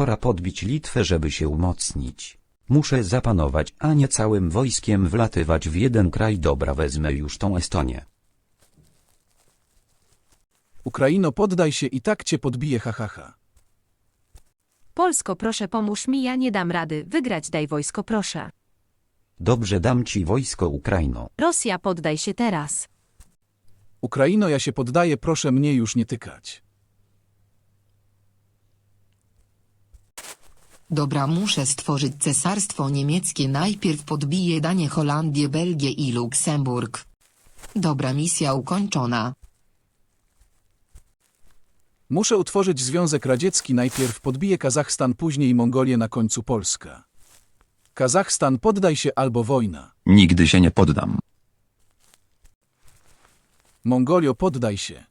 pora podbić Litwę, żeby się umocnić. Muszę zapanować, a nie całym wojskiem wlatywać w jeden kraj. Dobra, wezmę już tą Estonię. Ukraino, poddaj się i tak cię podbije, ha, ha, ha. Polsko, proszę pomóż mi, ja nie dam rady. Wygrać daj wojsko, proszę. Dobrze dam ci wojsko Ukraino. Rosja, poddaj się teraz. Ukraino, ja się poddaję, proszę mnie już nie tykać. Dobra, muszę stworzyć cesarstwo niemieckie. Najpierw podbiję Danię, Holandię, Belgię i Luksemburg. Dobra, misja ukończona. Muszę utworzyć Związek Radziecki, najpierw podbiję Kazachstan, później Mongolię, na końcu Polska. Kazachstan, poddaj się albo wojna. Nigdy się nie poddam. Mongolio, poddaj się.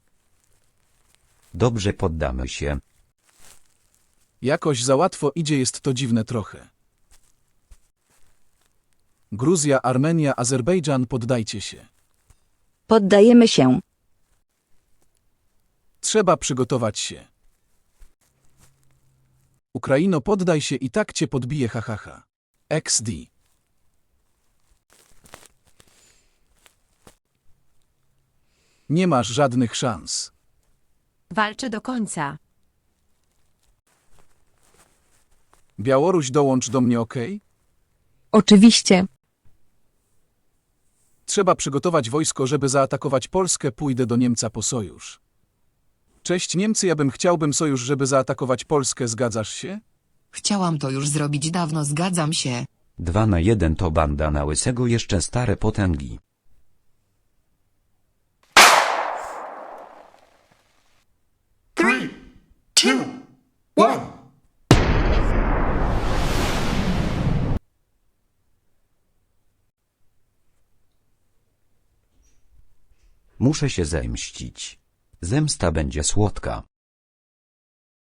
Dobrze poddamy się. Jakoś za łatwo idzie, jest to dziwne trochę. Gruzja, Armenia, Azerbejdżan, poddajcie się. Poddajemy się. Trzeba przygotować się. Ukraino, poddaj się i tak cię podbije, ha, ha, ha. XD. Nie masz żadnych szans. Walczę do końca. Białoruś, dołącz do mnie, ok? Oczywiście. Trzeba przygotować wojsko, żeby zaatakować Polskę, pójdę do Niemca po sojusz. Cześć Niemcy, ja bym chciałbym sojusz, żeby zaatakować Polskę, zgadzasz się? Chciałam to już zrobić dawno, zgadzam się. Dwa na jeden to banda na łysego jeszcze stare potęgi. Muszę się zemścić. Zemsta będzie słodka.